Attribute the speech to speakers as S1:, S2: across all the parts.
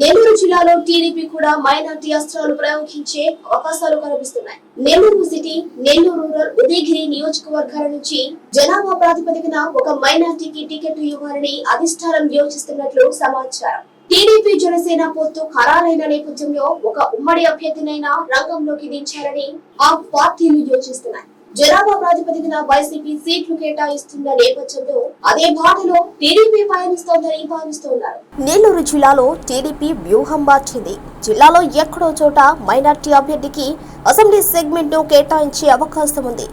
S1: నెల్లూరు జిల్లాలో టీడీపీ కూడా మైనార్టీ అస్త్రాలు ప్రయోగించే అవకాశాలు కనిపిస్తున్నాయి. నెల్లూరు సిటీ నెల్లూరు రూరల్ ఉదయగిరి నియోజకవర్గాల నుంచి జనాభా ప్రాతిపదికన ఒక మైనార్టీకి టికెట్ ఇవ్వాలని అధిష్టానం యోచిస్తున్నట్లు సమాచారం. టీడీపీ జనసేన పొత్తు ఖరారైన నేపథ్యంలో ఒక ఉమ్మడి అభ్యర్థినైనా రంగంలోకి దించాలని ఆ పార్టీలు యోచిస్తున్నాయి. జనాభా ప్రాతిపదికన వైసీపీ సీట్లు కేటాయిస్తున్న నేపథ్యంలో అదే బాటలో టీడీపీ పయనిస్తోందని భావిస్తున్నారు. నెల్లూరు జిల్లాలో టీడీపీ వ్యూహం మార్చింది. జిల్లాలో ఎక్కడో చోట మైనార్టీ అభ్యర్థికి అసెంబ్లీ సెగ్మెంట్ను కేటాయించే అవకాశం ఉంది.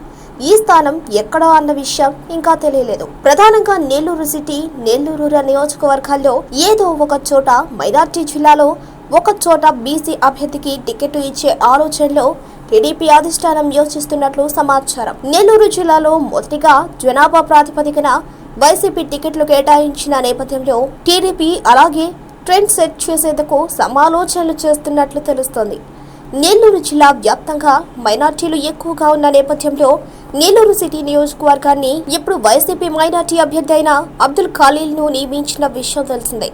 S1: ఈ స్థానం ఎక్కడో అన్న విషయం ఇంకా తెలియలేదు. ప్రధానంగా నెల్లూరు సిటీ నెల్లూరు నియోజకవర్గాల్లో ఏదో ఒక చోట మైనార్టీ జిల్లాలో ఒక చోట బీసీ అభ్యర్థికి టికెట్ ఇచ్చే ఆలోచనలో టీడీపీ అధిష్టానం యోచిస్తున్నట్లు సమాచారం. నెల్లూరు జిల్లాలో మొదటిగా జనాభా ప్రాతిపదికన వైసీపీ టికెట్లు కేటాయించిన నేపథ్యంలో టీడీపీ అలాగే ట్రెండ్ సెట్ చేసేందుకు సమాలోచనలు చేస్తున్నట్లు తెలుస్తోంది. నెల్లూరు జిల్లా వ్యాప్తంగా మైనార్టీలు ఎక్కువగా ఉన్న నేపథ్యంలో నెల్లూరు సిటీ నియోజకవర్గాన్ని ఇప్పుడు వైసీపీ మైనార్టీ అభ్యర్థి అయిన అబ్దుల్ ఖలీల్ నియమించిన విషయం తెలిసిందే.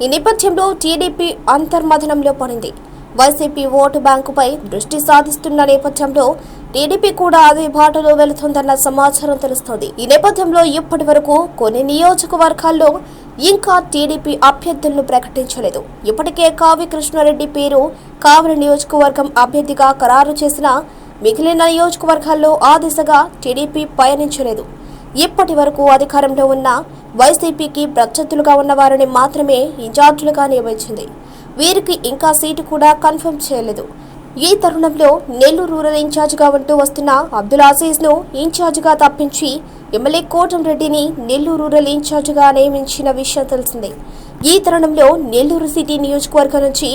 S1: ఈ నేపథ్యంలో టీడీపీ అంతర్మథనంలో పడింది. వైసీపీ ఓటు బ్యాంకుపై దృష్టి సాధిస్తున్న నేపథ్యంలో టీడీపీ కూడా అదే బాటలో వెళుతుందన్న సమాచారం తెలుస్తోంది. ఈ నేపథ్యంలో ఇప్పటి వరకు కొన్ని నియోజకవర్గాల్లో ఇంకా టీడీపీ అభ్యర్థులను ప్రకటించలేదు. ఇప్పటికే కావి కృష్ణారెడ్డి పేరు కావలి నియోజకవర్గం అభ్యర్థిగా ఖరారు చేసిన మిగిలిన నియోజకవర్గాల్లో ఆ దిశగా టీడీపీ పయనించలేదు. ఇప్పటి వరకు అధికారంలో ఉన్న వైసీపీకి ప్రత్యర్థులుగా ఉన్న వారిని మాత్రమే ఇన్ఛార్జీలుగా నియమించింది. వీరికి ఇంకా సీటు కూడా కన్ఫర్మ్ చేయలేదు. ఈ తరుణంలో నెల్లూరు రూరల్ ఇన్ఛార్జిగా ఉంటూ వస్తున్న అబ్దుల్ అజీజ్ను ఇన్ఛార్జిగా తప్పించి ఎమ్మెల్యే కోటంరెడ్డిని నెల్లూరు రూరల్ ఇన్ఛార్జిగా నియమించిన విషయం తెలిసిందే. ఈ తరుణంలో నెల్లూరు సిటీ నియోజకవర్గం నుంచి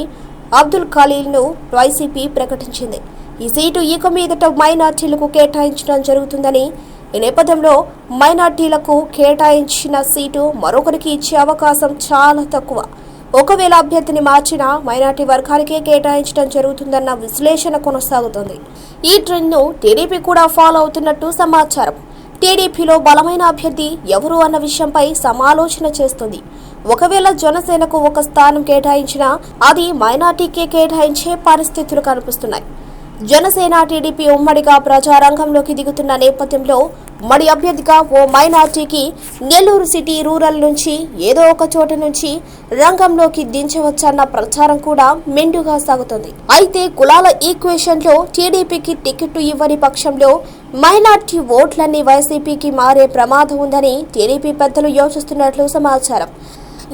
S1: అబ్దుల్ ఖలీల్ను వైసీపీ ప్రకటించింది. ఈ సీటు ఇక మీదట మైనార్టీలకు కేటాయించడం జరుగుతుందని ఈ నేపథ్యంలో మైనార్టీలకు కేటాయించిన సీటు మరొకరికి ఇచ్చే అవకాశం చాలా తక్కువ. ఒకవేళ అభ్యర్థిని మార్చినా మైనార్టీ వర్గానికే కేటాయించడం జరుగుతుందన్న విశ్లేషణ కొనసాగుతోంది. ఈ ట్రెండ్ను టీడీపీ కూడా ఫాలో అవుతున్నట్టు సమాచారం. టీడీపీలో బలమైన అభ్యర్థి ఎవరు అన్న విషయంపై సమాలోచన చేస్తుంది. ఒకవేళ జనసేనకు ఒక స్థానం కేటాయించినా అది మైనార్టీకే కేటాయించే పరిస్థితులు కనిపిస్తున్నాయి. జనసేన టీడీపీ ఉమ్మడిగా ప్రచారంగంలోకి దిగుతున్న నేపథ్యంలో ఉమ్మడి అభ్యర్థిగా ఓ మైనార్టీకి నెల్లూరు సిటీ రూరల్ నుంచి ఏదో ఒక చోట నుంచి రంగంలోకి దించవచ్చన్న ప్రచారం కూడా మెండుగా సాగుతుంది. అయితే కులాల ఈక్వేషన్లో టీడీపీకి టికెట్ ఇవ్వని పక్షంలో మైనార్టీ ఓట్లన్నీ వైసీపీకి మారే ప్రమాదం ఉందని టీడీపీ పెద్దలు యోచిస్తున్నట్లు సమాచారం.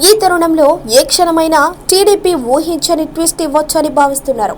S1: ఈ తరుణంలో ఏ క్షణమైనా టీడీపీ ఊహించని ట్విస్ట్ ఇవ్వొచ్చని భావిస్తున్నారు.